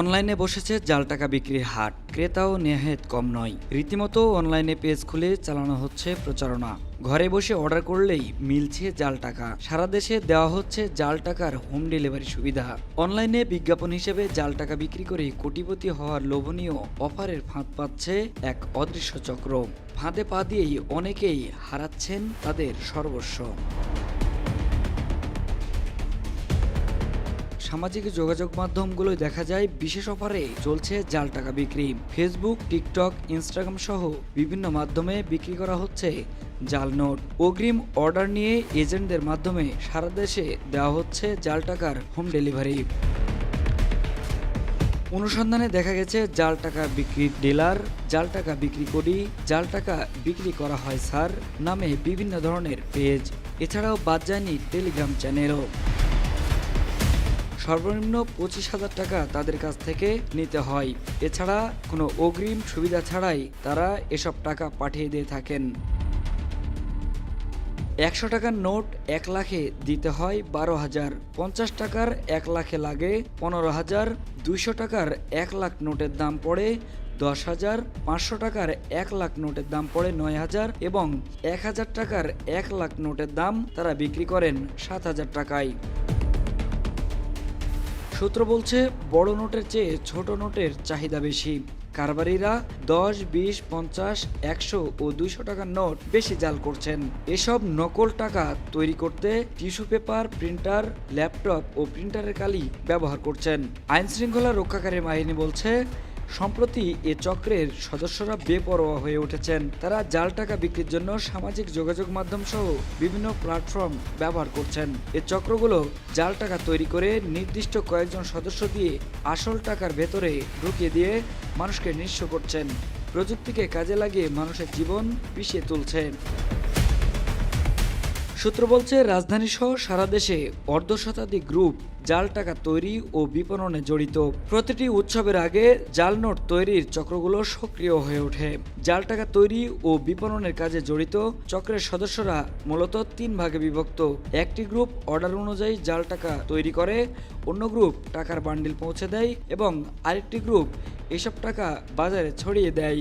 অনলাইনে বসেছে জাল টাকা বিক্রির হাট। ক্রেতাও নেহাত কম নয়। রীতিমতো অনলাইনে পেজ খুলে চালানো হচ্ছে প্রচারণা। ঘরে বসে অর্ডার করলেই মিলছে জাল টাকা। সারা দেশে দেওয়া হচ্ছে জাল টাকার হোম ডেলিভারি সুবিধা। অনলাইনে বিজ্ঞাপন হিসেবে জাল টাকা বিক্রি করে কোটিপতি হওয়ার লোভনীয় অফারের ফাঁদ পাচ্ছে এক অদৃশ্য চক্র। ফাঁদে পা দিয়েই অনেকেই হারাচ্ছেন তাদের সর্বস্ব। সামাজিক যোগাযোগ মাধ্যমগুলোয় দেখা যায় বিশেষ অফারে চলছে জাল টাকা বিক্রি। ফেসবুক টিকটক ইনস্টাগ্রাম সহ বিভিন্ন মাধ্যমে বিক্রি করা হচ্ছে জাল নোট। অগ্রিম অর্ডার নিয়ে এজেন্টদের মাধ্যমে সারা দেশে দেওয়া হচ্ছে জাল টাকার হোম ডেলিভারি। অনুসন্ধানে দেখা গেছে, জাল টাকা বিক্রি ডিলার, জাল টাকা বিক্রি করি, জাল টাকা বিক্রি করা হয় স্যার নামে বিভিন্ন ধরনের পেজ। এছাড়াও বাদ যায়নি টেলিগ্রাম চ্যানেলও। সর্বনিম্ন পঁচিশ হাজার টাকা তাদের কাছ থেকে নিতে হয়। এছাড়া কোনো অগ্রিম সুবিধা ছাড়াই তারা এসব টাকা পাঠিয়ে দিয়ে থাকেন। একশো টাকার নোট এক লাখে দিতে হয় বারো হাজার, পঞ্চাশ টাকার এক লাখে লাগে পনেরো হাজার, দুইশো টাকার এক লাখ নোটের দাম পড়ে দশ হাজার, পাঁচশো টাকার এক লাখ নোটের দাম পড়ে নয় হাজার এবং এক হাজার টাকার এক লাখ নোটের দাম তারা বিক্রি করেন সাত হাজার টাকায়। সূত্র বলছে, বড় নোটের চেয়ে ছোট নোটের চাহিদা বেশি। কারবারিরা দশ, বিশ, পঞ্চাশ, একশো ও দুইশো টাকার নোট বেশি জাল করছেন। এসব নকল টাকা তৈরি করতে টিস্যু পেপার, প্রিন্টার, ল্যাপটপ ও প্রিন্টারের কালি ব্যবহার করছেন। আইনশৃঙ্খলা রক্ষাকারী বাহিনী বলছে সম্প্রতি এ চক্রের সদস্যরা বেপরোয়া হয়ে উঠেছেন। তারা জাল টাকা বিক্রির জন্য সামাজিক যোগাযোগ মাধ্যম সহ বিভিন্ন প্ল্যাটফর্ম ব্যবহার করছেন। এ চক্রগুলো জাল টাকা তৈরি করে নির্দিষ্ট কয়েকজন সদস্য দিয়ে আসল টাকার ভেতরে ঢুকিয়ে দিয়ে মানুষকে নিঃস্ব করছেন। প্রযুক্তিকে কাজে লাগিয়ে মানুষের জীবন পিছিয়ে তুলছে। সূত্র বলছে, রাজধানী সহ সারা দেশে অর্ধ শতাধিক গ্রুপ জাল টাকা তৈরি ও বিপণনে জড়িত। প্রতিটি উৎসবের আগে জাল নোট তৈরির চক্রগুলো সক্রিয় হয়ে ওঠে। জাল টাকা তৈরি ও বিপণনের কাজে জড়িত চক্রের সদস্যরা মূলত তিন ভাগে বিভক্ত। একটি গ্রুপ অর্ডার অনুযায়ী জাল টাকা তৈরি করে, অন্য গ্রুপ টাকার বান্ডিল পৌঁছে দেয় এবং আরেকটি গ্রুপ এসব টাকা বাজারে ছড়িয়ে দেয়।